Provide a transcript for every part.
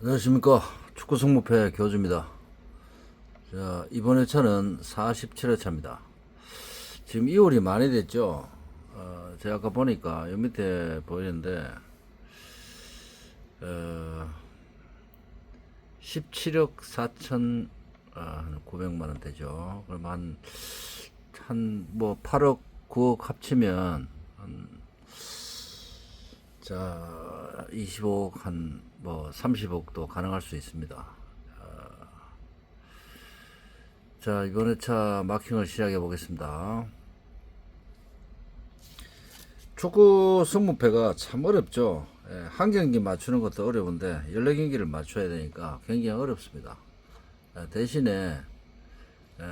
안녕하십니까. 축구 성무패 교주입니다. 자 이번 회차는 47회차입니다. 지금 2월이 많이 됐죠? 어, 제가 아까 보니까 여 밑에 보이는데 어, 17억 4천 아, 900만원 되죠. 그럼 한 한 뭐 8억 9억 합치면 한 자, 25억 한 뭐 30억도 가능할 수 있습니다. 어, 자, 이번 회차 마킹을 시작해 보겠습니다. 축구 승무패가 참 어렵죠. 예, 한 경기 맞추는 것도 어려운데 14경기를 맞춰야 되니까 굉장히 어렵습니다. 예, 대신에 에,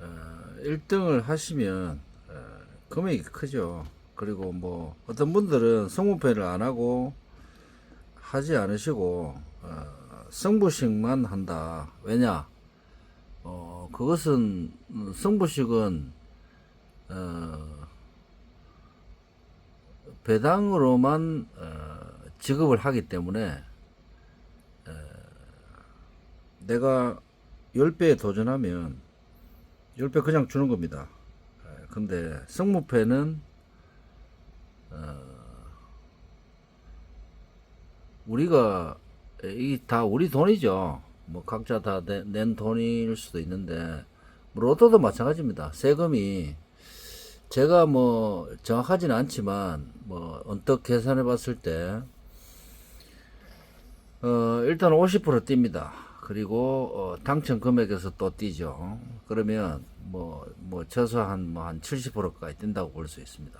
에, 1등을 하시면 에, 금액이 크죠. 그리고 뭐 어떤 분들은 성무패를 안 하고 하지 않으시고 어, 승부식만 한다. 왜냐? 어, 그것은 음, 승부식은 어, 배당으로만 어, 지급을 하기 때문에 어, 내가 10배에 도전하면 10배 그냥 주는 겁니다. 예, 근데 승무패는 우리가 이 다 우리 돈이죠. 뭐 각자 다 낸 돈일 수도 있는데 뭐 로또도 마찬가지입니다. 세금이 제가 뭐 정확하진 않지만 뭐 언뜻 계산해 봤을 때 어, 일단 50% 뜁니다. 그리고 어, 당첨 금액에서 또 뛰죠. 그러면 뭐, 뭐 최소한 뭐 한 70%까지 뛴다고 볼 수 있습니다.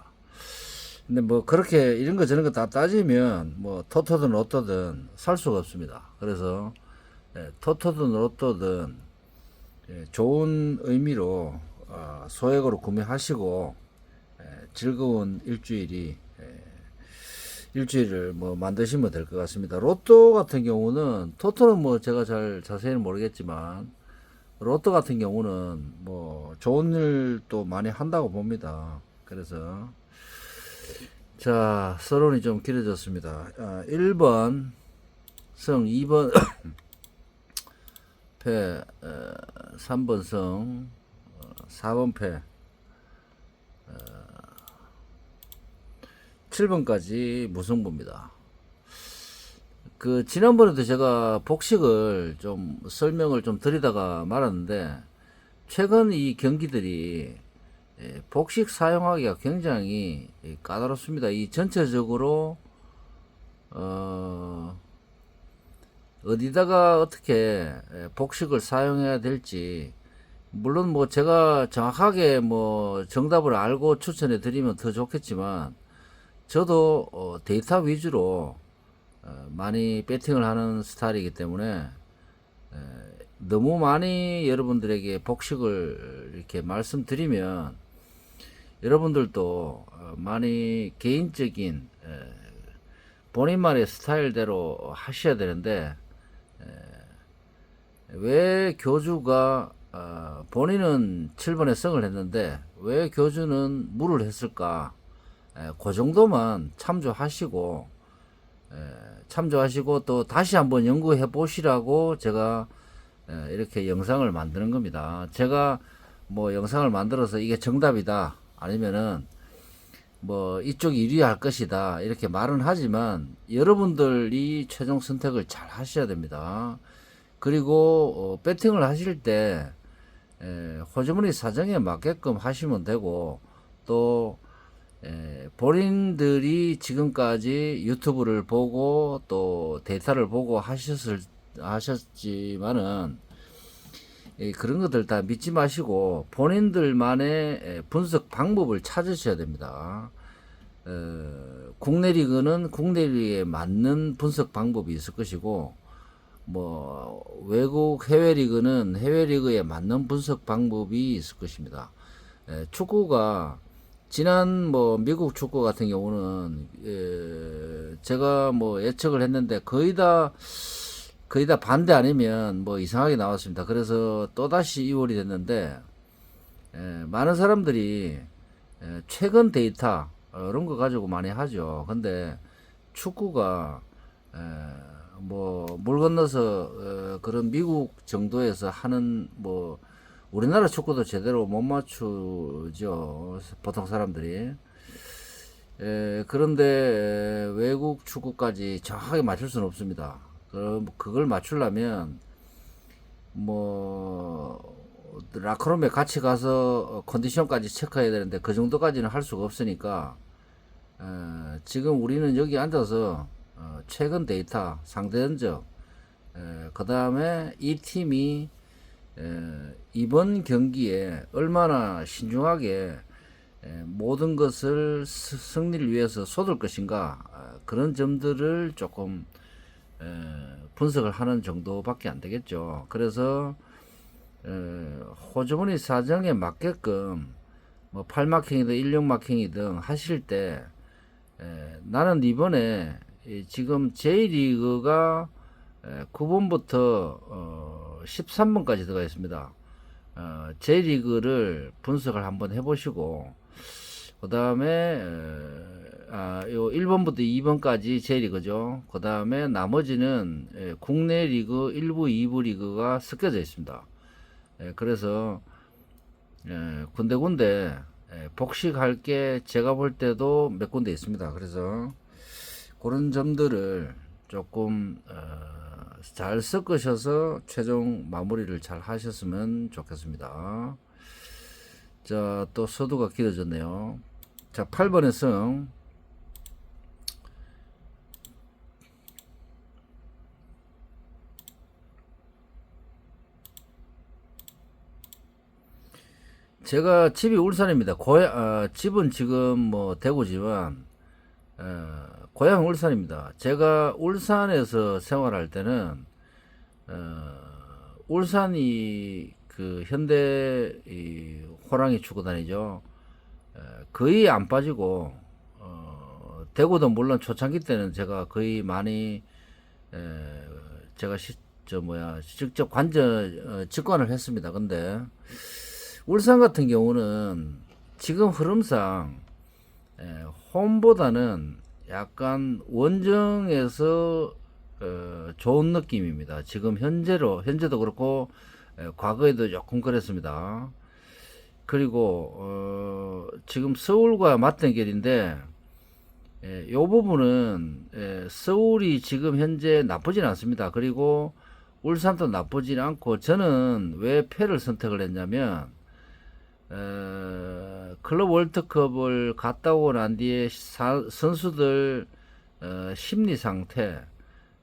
근데 뭐 그렇게 이런 거 저런 거 다 따지면 뭐 토토든 로또든 살 수가 없습니다. 그래서 예, 토토든 로또든 예, 좋은 의미로 어, 소액으로 구매하시고 예, 즐거운 일주일이 예, 일주일을 뭐 만드시면 될 것 같습니다. 로또 같은 경우는 토토는 뭐 제가 잘 자세히는 모르겠지만 로또 같은 경우는 뭐 좋은 일도 많이 한다고 봅니다. 그래서 자 서론이 좀 길어졌습니다. 아, 1번 성 2번 패 어, 3번 성 어, 4번 패 7번까지 무승부입니다. 그 지난번에도 제가 복식을 좀 설명을 좀 드리다가 말았는데 최근 이 경기들이 예, 복식 사용하기가 굉장히 예, 까다롭습니다. 이 전체적으로 어 어디다가 어떻게 예, 복식을 사용해야 될지 물론 뭐 제가 정확하게 뭐 정답을 알고 추천해 드리면 더 좋겠지만 저도 어, 데이터 위주로 어, 많이 배팅을 하는 스타일이기 때문에 에, 너무 많이 여러분들에게 복식을 이렇게 말씀드리면 여러분들도 어, 많이 개인적인 에, 본인만의 스타일대로 하셔야 되는데 에, 왜 교주가 어, 본인은 7번에 성을 했는데 왜 교주는 물을 했을까? 에, 그 정도만 참조하시고 에, 참조하시고 또 다시 한번 연구해 보시라고 제가 에, 이렇게 영상을 만드는 겁니다. 제가 뭐 영상을 만들어서 이게 정답이다 아니면은 뭐 이쪽이 유리할 것이다 이렇게 말은 하지만 여러분들이 최종 선택을 잘 하셔야 됩니다. 그리고 어, 배팅을 하실 때 에, 호주머니 사정에 맞게끔 하시면 되고 또 에, 본인들이 지금까지 유튜브를 보고 또 데이터를 보고 하셨을 하셨지만은 예, 그런 것들 다 믿지 마시고 본인들만의 에, 분석 방법을 찾으셔야 됩니다. 어, 국내 리그는 국내 리그에 맞는 분석 방법이 있을 것이고 뭐 외국 해외 리그는 해외 리그에 맞는 분석 방법이 있을 것입니다. 에, 축구가 지난 뭐 미국 축구 같은 경우는 에, 제가 뭐 예측을 했는데 거의 다 거의 다 반대 아니면 뭐 이상하게 나왔습니다. 그래서 또다시 2월이 됐는데 에, 많은 사람들이 에, 최근 데이터 어, 이런 거 가지고 많이 하죠. 근데 축구가 에, 뭐물 건너서 어, 그런 미국 정도에서 하는 뭐 우리나라 축구도 제대로 못 맞추죠 보통 사람들이 에, 그런데 에, 외국 축구까지 정확하게 맞출 수는 없습니다. 그럼 그걸 맞추려면 뭐 라크롬에 같이 가서 어, 컨디션까지 체크해야 되는데 그 정도까지는 할 수가 없으니까 어, 지금 우리는 여기 앉아서 어, 최근 데이터 상대 전적 그 다음에 이 팀이 에, 이번 경기에 얼마나 신중하게 에, 모든 것을 스- 승리를 위해서 쏟을 것인가 아, 그런 점들을 조금 에, 분석을 하는 정도밖에 안 되겠죠. 그래서 에, 호주머니 사정에 맞게끔 뭐 8마킹이든 16마킹이든 하실 때 에, 나는 이번에 이 지금 J리그가 9번부터 어, 13번까지 들어가 있습니다. 어, J리그를 분석을 한번 해보시고 그 다음에 아, 요 1번부터 2번까지 J리그죠. 그 다음에 나머지는 예, 국내 리그 1부, 2부 리그가 섞여져 있습니다. 예, 그래서 예, 군데군데 예, 복식할 게 제가 볼 때도 몇 군데 있습니다. 그래서 그런 점들을 조금 어, 잘 섞으셔서 최종 마무리를 잘 하셨으면 좋겠습니다. 자, 또 서두가 길어졌네요. 자, 8번의 승. 제가 집이 울산입니다. 고향, 아, 집은 지금 뭐 대구지만, 어, 고향 울산입니다. 제가 울산에서 생활할 때는, 어, 울산이 그 현대 이 호랑이 축구 다니죠. 에, 거의 안 빠지고, 어, 대구도 물론 초창기 때는 제가 거의 많이, 에, 제가 시, 저 뭐야, 직접 관전, 어, 직관을 했습니다. 근데, 울산 같은 경우는 지금 흐름상 에, 홈보다는 약간 원정에서 어, 좋은 느낌입니다. 지금 현재로 현재도 그렇고 에, 과거에도 조금 그랬습니다. 그리고 어, 지금 서울과 맞대결인데 에, 이 부분은 에, 서울이 지금 현재 나쁘진 않습니다. 그리고 울산도 나쁘진 않고 저는 왜 패를 선택을 했냐면 어, 클럽 월드컵을 갔다 오고 난 뒤에 사- 선수들 어, 심리 상태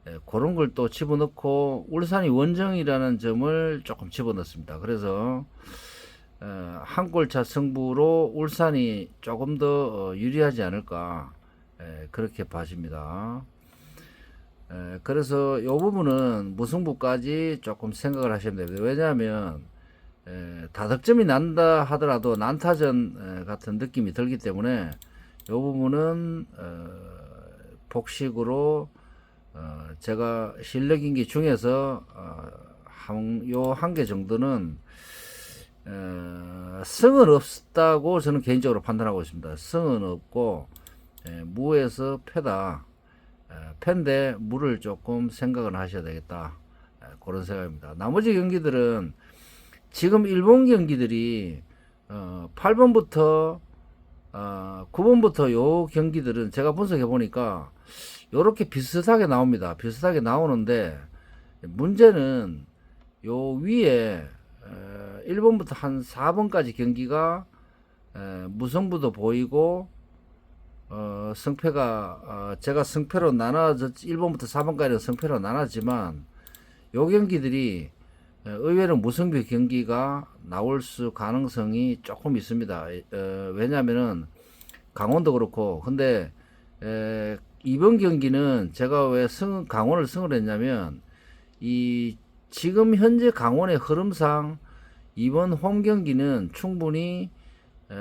에, 그런 걸 또 집어넣고 울산이 원정이라는 점을 조금 집어넣습니다. 그래서 어, 한 골차 승부로 울산이 조금 더 어, 유리하지 않을까 에, 그렇게 봐집니다. 에, 그래서 이 부분은 무승부까지 조금 생각을 하시면 됩니다. 왜냐하면 에, 다득점이 난다 하더라도 난타전 에, 같은 느낌이 들기 때문에 이 부분은 어, 복식으로 어, 제가 실내 경기 중에서 어, 한, 요 한 개 정도는 어, 승은 없다고 저는 개인적으로 판단하고 있습니다. 승은 없고 에, 무에서 패다. 에, 패인데 무를 조금 생각을 하셔야 되겠다. 에, 그런 생각입니다. 나머지 경기들은 지금 일본 경기들이 어, 8번부터 어, 9번부터 요 경기들은 제가 분석해 보니까 요렇게 비슷하게 나옵니다. 비슷하게 나오는데 문제는 요 위에 어, 1번부터 한 4번까지 경기가 에, 무승부도 보이고 어, 승패가 어, 제가 승패로 나눠졌 1번부터 4번까지는 승패로 나눴지만 요 경기들이 에, 의외로 무승부 경기가 나올 수 가능성이 조금 있습니다. 어, 왜냐면은 강원도 그렇고 근데 에, 이번 경기는 제가 왜 승, 강원을 승을 했냐면 이 지금 현재 강원의 흐름상 이번 홈 경기는 충분히 에,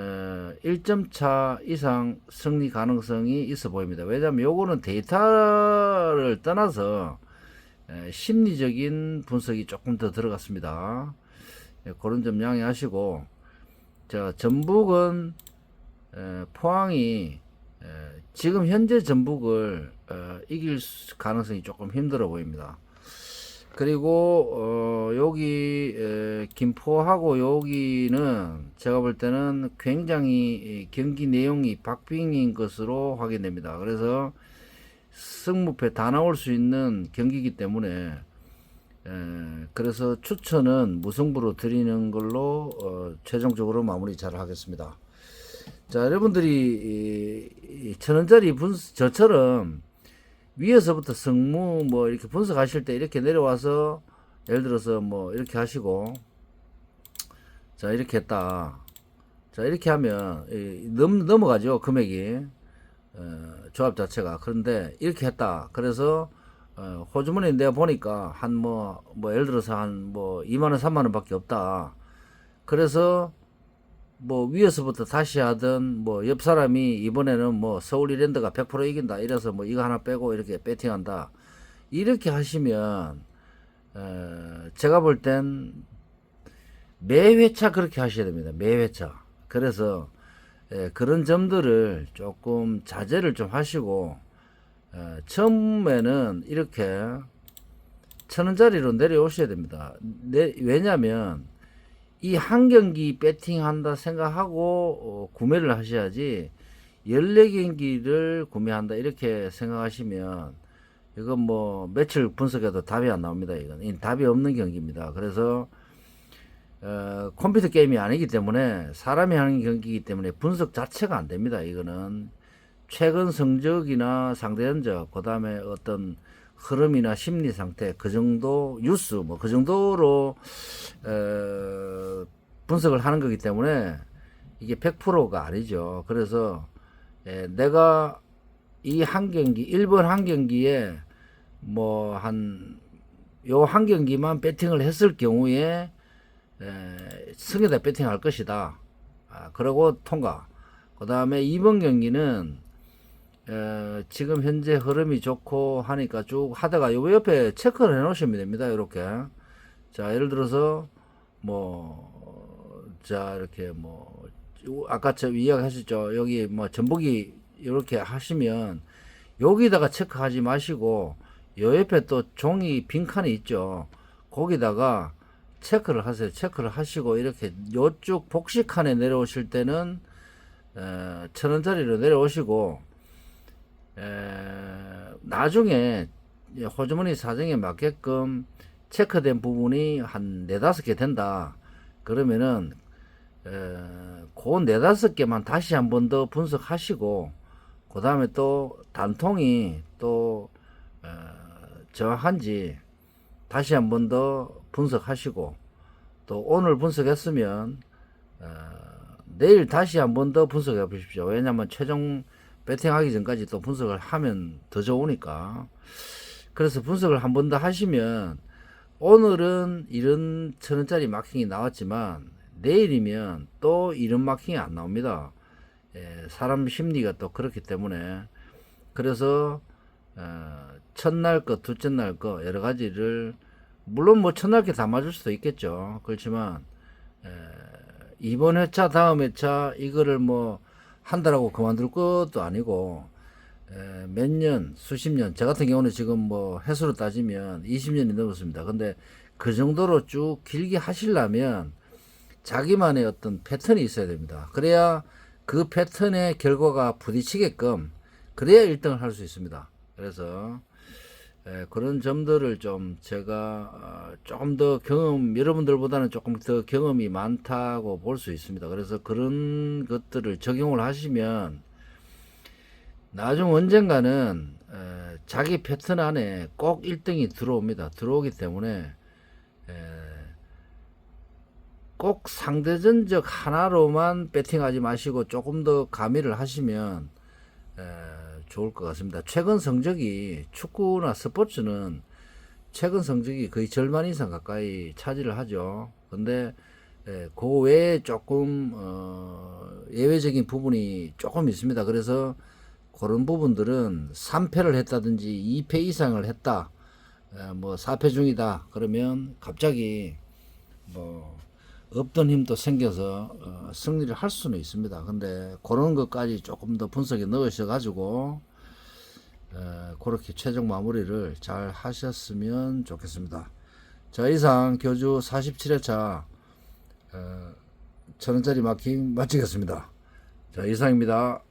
1점 차 이상 승리 가능성이 있어 보입니다. 왜냐하면 요거는 데이터를 떠나서 에, 심리적인 분석이 조금 더 들어갔습니다. 예, 그런 점 양해하시고 자 전북은 에, 포항이 에, 지금 현재 전북을 어, 이길 수- 가능성이 조금 힘들어 보입니다. 그리고 어, 여기 에, 김포하고 여기는 제가 볼 때는 굉장히 이 경기 내용이 박빙인 것으로 확인됩니다. 그래서 승무패 다 나올 수 있는 경기이기 때문에 에, 그래서 추천은 무승부로 드리는 걸로 어, 최종적으로 마무리 잘 하겠습니다. 자, 여러분들이 이, 이 천원짜리 분수 저처럼 위에서부터 승무 뭐 이렇게 분석하실 때 이렇게 내려와서 예를 들어서 뭐 이렇게 하시고 자 이렇게 했다. 자 이렇게 하면 이, 넘, 넘어가죠 금액이 어, 조합 자체가 그런데 이렇게 했다. 그래서 어, 호주머니 내가 보니까 한 뭐뭐 예를 들어서 한 뭐 2만 원 3만 원 밖에 없다. 그래서 뭐 위에서부터 다시 하든 뭐옆 사람이 이번에는 뭐 서울 이랜드가 100% 이긴다 이래서 뭐 이거 하나 빼고 이렇게 배팅한다. 이렇게 하시면 어, 제가 볼 땐 매 회차 그렇게 하셔야 됩니다. 매 회차. 그래서 예, 그런 점들을 조금 자제를 좀 하시고 어, 처음에는 이렇게 천 원짜리로 내려오셔야 됩니다. 내, 왜냐면 이 한 경기 배팅한다 생각하고 어, 구매를 하셔야지 14경기를 구매한다 이렇게 생각하시면 이건 뭐 며칠 분석해도 답이 안 나옵니다. 이건 이 답이 없는 경기입니다. 그래서 어, 컴퓨터 게임이 아니기 때문에 사람이 하는 경기이기 때문에 분석 자체가 안 됩니다. 이거는 최근 성적이나 상대 전적, 그 다음에 어떤 흐름이나 심리 상태, 그 정도 뉴스, 뭐 그 정도로 어, 분석을 하는 거기 때문에 이게 100%가 아니죠. 그래서 예, 내가 이 한 경기, 1번 한 경기에 뭐 한 요 한 경기만 배팅을 했을 경우에 에, 승에다 배팅할 것이다. 아, 그러고 통과. 그 다음에 2번 경기는 에, 지금 현재 흐름이 좋고 하니까 쭉 하다가 요 옆에 체크를 해 놓으시면 됩니다. 이렇게. 자, 예를 들어서 뭐, 자, 이렇게 뭐, 요- 아까 저 이야기하셨죠. 여기 뭐 전복이 이렇게 하시면 여기다가 체크하지 마시고 요 옆에 또 종이 빈칸이 있죠. 거기다가 체크를 하세요. 체크를 하시고 이렇게 요쪽 복식칸에 내려오실 때는 에, 천 원짜리로 내려오시고 에, 나중에 이 호주머니 사정에 맞게끔 체크된 부분이 한 네다섯 개 된다. 그러면은 에, 그 네다섯 개만 다시 한 번 더 분석하시고 그 다음에 또 단통이 또 에, 정확한지 다시 한 번 더 분석하시고 또 오늘 분석했으면 어, 내일 다시 한 번 더 분석해 보십시오. 왜냐하면 최종 배팅하기 전까지 또 분석을 하면 더 좋으니까. 그래서 분석을 한 번 더 하시면 오늘은 이런 천 원짜리 마킹이 나왔지만 내일이면 또 이런 마킹이 안 나옵니다. 예, 사람 심리가 또 그렇기 때문에 그래서 어, 첫날 거, 둘째 날 거 여러 가지를 물론 뭐 첫날 게 다 맞을 수도 있겠죠. 그렇지만 에, 이번 회차, 다음 회차 이거를 뭐 한 달하고 그만둘 것도 아니고 에, 몇 년, 수십 년. 저 같은 경우는 지금 뭐 해수로 따지면 20년이 넘었습니다. 근데 그 정도로 쭉 길게 하시려면 자기만의 어떤 패턴이 있어야 됩니다. 그래야 그 패턴의 결과가 부딪히게끔 그래야 1등을 할 수 있습니다. 그래서 에, 그런 점들을 좀 제가 어, 조금 더 경험 여러분들보다는 조금 더 경험이 많다고 볼 수 있습니다. 그래서 그런 것들을 적용을 하시면 나중 언젠가는 에, 자기 패턴 안에 꼭 1등이 들어옵니다. 들어오기 때문에 에, 꼭 상대전적 하나로만 배팅하지 마시고 조금 더 가미를 하시면 에, 좋을 것 같습니다. 최근 성적이 축구나 스포츠는 최근 성적이 거의 절반 이상 가까이 차지를 하죠. 근데 에, 그 외에 조금 어, 예외적인 부분이 조금 있습니다. 그래서 그런 부분들은 3패를 했다든지 2패 이상을 했다. 에, 뭐 4패 중이다. 그러면 갑자기 뭐 없던 힘도 생겨서 어, 승리를 할 수는 있습니다. 근데 그런 것까지 조금 더 분석에 넣으셔 가지고 어, 그렇게 최종 마무리를 잘 하셨으면 좋겠습니다. 자 이상 교주 47회차 어, 천원짜리 마킹 마치겠습니다. 자 이상입니다.